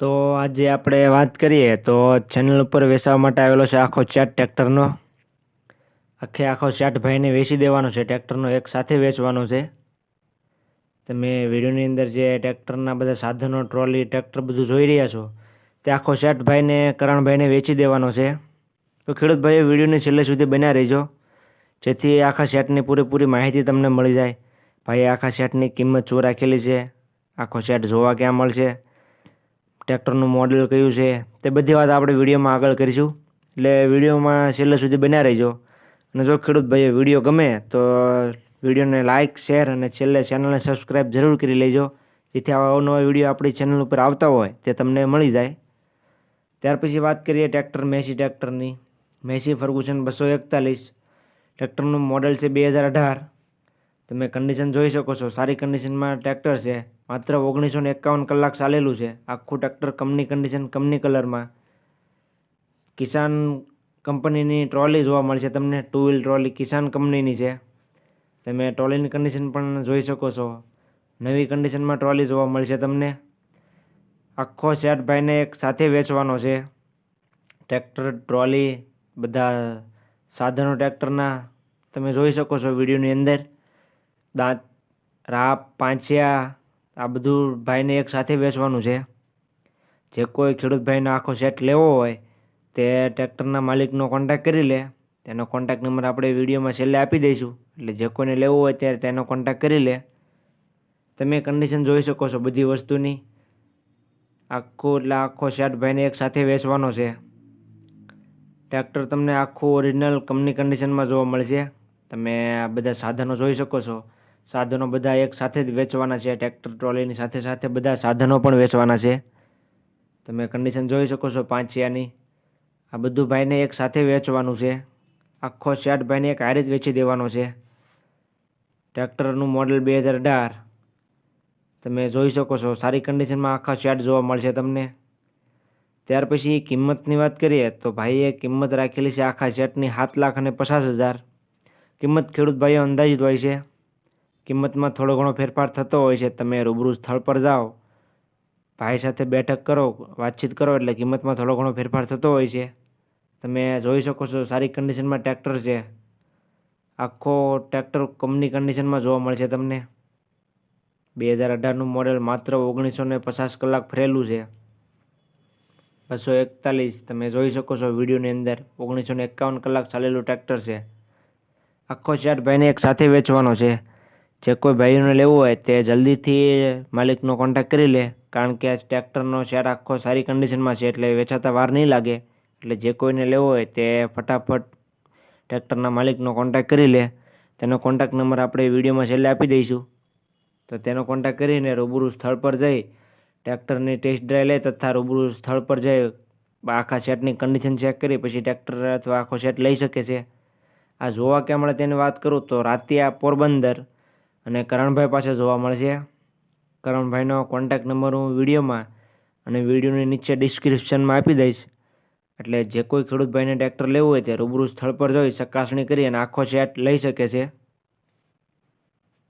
તો આજે આપણે વાત કરીએ તો ચેનલ ઉપર વેચાવા માટે આવેલો છે આખો ચાટ ટ્રેક્ટરનો આખે આખો ચાટ ભાઈને વેચી દેવાનો છે ટ્રેક્ટરનો એક સાથે વેચવાનો છે. તમે વિડીયોની અંદર જે ટ્રેક્ટરના બધા સાધનો ટ્રોલી ટ્રેક્ટર બધું જોઈ રહ્યા છો, તે આખો સેટ ભાઈને કરણભાઈને વેચી દેવાનો છે. તો ખેડૂત ભાઈઓ, વિડીયોની છેલ્લે સુધી બન્યા રહેજો. જેથી આખા સેટની પૂરેપૂરી માહિતી તમને મળી જાય. ભાઈ આખા સેટની કિંમત શું રાખેલી છે. આખો સેટ જોવા ક્યાં મળશે? ટ્રેક્ટરનું મોડલ કયું છે તે બધી વાત આપણે વિડીયોમાં આગળ કરીશું. એટલે વિડીયોમાં છેલ્લે સુધી બન્યા રહેજો. અને જો ખેડૂત ભાઈએ વીડિયો ગમે તો વિડીયોને લાઇક શેર અને છેલ્લે ચેનલને સબસ્ક્રાઈબ જરૂર કરી લેજો. જેથી આવા અવનવા વીડિયો આપણી ચેનલ ઉપર આવતા હોય તે તમને મળી જાય. ત્યાર પછી વાત કરીએ ટ્રેક્ટર મેસી ટ્રેક્ટરની. મેસી ફર્ગુસન બસો એકતાલીસ. ટ્રેક્ટરનું મોડલ છે બે હજાર અઢાર. તમે કન્ડિશન જોઈ શકો છો. સારી કન્ડિશનમાં ટ્રેક્ટર છે. માત્ર ઓગણીસો ને એકાવન કલાક ચાલેલું છે. આખું ટ્રેક્ટર કંપની કન્ડિશન કંપની કલરમાં કિસાન કંપનીની ટ્રોલી જોવા મળશે તમને. ટુ વ્હીલ ટ્રોલી કિસાન કંપનીની છે. તમે ટ્રોલીની કન્ડિશન પણ જોઈ શકો છો. નવી કન્ડિશનમાં ટ્રોલી જોવા મળશે તમને. આખો સેટ ભાઈને એક સાથે વેચવાનો છે. ટ્રેક્ટર ટ્રોલી બધા સાધનો ટ્રેક્ટરના તમે જોઈ શકો છો વિડીયોની અંદર. દાંત, રાપ પાંચિયા આ બધું ભાઈને એક સાથે વેચવાનું છે. જે કોઈ ખેડૂત ભાઈનો આખો સેટ લેવો હોય, તે ટ્રેક્ટરના માલિકનો કોન્ટેક્ટ કરી લે. તેનો કોન્ટેક્ટ નંબર આપણે વિડીયોમાં છેલ્લે આપી દઈશું. એટલે જે કોઈને લેવું હોય ત્યારે તેનો કોન્ટેક્ટ કરી લે. તમે કન્ડિશન જોઈ શકો છો બધી વસ્તુની. આખું એટલે આખો સેટ ભાઈને એક સાથે વેચવાનો છે. ટ્રેક્ટર તમને આખું ઓરિજિનલ કંપની કન્ડિશનમાં જોવા મળશે. તમે આ બધા સાધનો જોઈ શકો છો. સાધનો બધા એક સાથે જ વેચવાના છે, ટ્રેક્ટર, ટ્રોલીની સાથે સાથે બધા સાધનો પણ વેચવાના છે. તમે કન્ડિશન જોઈ શકો છો પાંચિયાની. આ બધું ભાઈને એક સાથે વેચવાનું છે. આખો સેટ ભાઈને એક હારે જ વેચી દેવાનો છે. ટ્રેક્ટરનું મોડલ બે હજાર અઢાર. તમે જોઈ શકો છો, સારી કન્ડિશનમાં આખા સેટ જોવા મળશે તમને. ત્યાર પછી કિંમતની વાત કરીએ, તો ભાઈએ કિંમત રાખેલી છે આખા સેટની સાત લાખ અને પચાસ હજાર. કિંમત ખેડૂત ભાઈઓ અંદાજિત હોય છે. કિંમતમાં થોડો ઘણો ફેરફાર થતો હોય છે, તમે રૂબરૂ સ્થળ પર જાઓ, ભાઈ સાથે બેઠક કરો, વાતચીત કરો, એટલે કિંમતમાં થોડો ઘણો ફેરફાર થતો હોય છે. તમે જોઈ શકો છો સારી કન્ડિશનમાં ટ્રેક્ટર છે. આખો ટ્રેક્ટર કંપની કન્ડિશનમાં જોવા મળશે તમને. બે હજાર અઢારનું મોડેલ માત્ર ઓગણીસો ને પચાસ કલાક ફરેલું છે. બસો એકતાલીસ, તમે જોઈ શકો છો વિડીયોની અંદર ઓગણીસો ને એકાવન કલાક ચાલેલું ટ્રેક્ટર છે. આખો સેટ ભાઈને એક સાથે વેચવાનો છે. જે કોઈ ભાઈઓને લેવું હોય તે જલ્દીથી માલિકનો કોન્ટેક્ટ કરી લે. કારણ કે આ ટ્રેક્ટરનો શેર આખો સારી કન્ડિશનમાં છે એટલે વેચાતા વાર નહીં લાગે. એટલે જે કોઈને લેવો હોય તે ફટાફટ ટ્રેક્ટરના માલિકનો કોન્ટેક્ટ કરી લે. તેનો કોન્ટેક્ટ નંબર આપણે વિડીયોમાં છેલ્લે આપી દઈશું. તો તેનો કોન્ટેક્ટ કરીને રૂબરૂ સ્થળ પર જઈ ટ્રેક્ટરની ટેસ્ટ ડ્રાઈવ લે તથા રૂબરૂ સ્થળ પર જઈ આખા સેટની કન્ડિશન ચેક કરી પછી ટ્રેક્ટર અથવા આખો સેટ લઈ શકે છે. આ જોવા કે મળે તેની વાત કરું તો રાતિયા પોરબંદર અને કરણભાઈ પાસે જોવા મળશે. કરણભાઈનો કોન્ટેક્ટ નંબર હું વિડીયોમાં અને વિડીયોની નીચે ડિસ્ક્રિપ્શનમાં આપી દઈશ. એટલે જે કોઈ ખેડૂત ભાઈને ટ્રેક્ટર લેવું હોય તે રૂબરૂ સ્થળ પર જોઈ ચકાસણી કરી અને આખો સેટ લઈ શકે છે.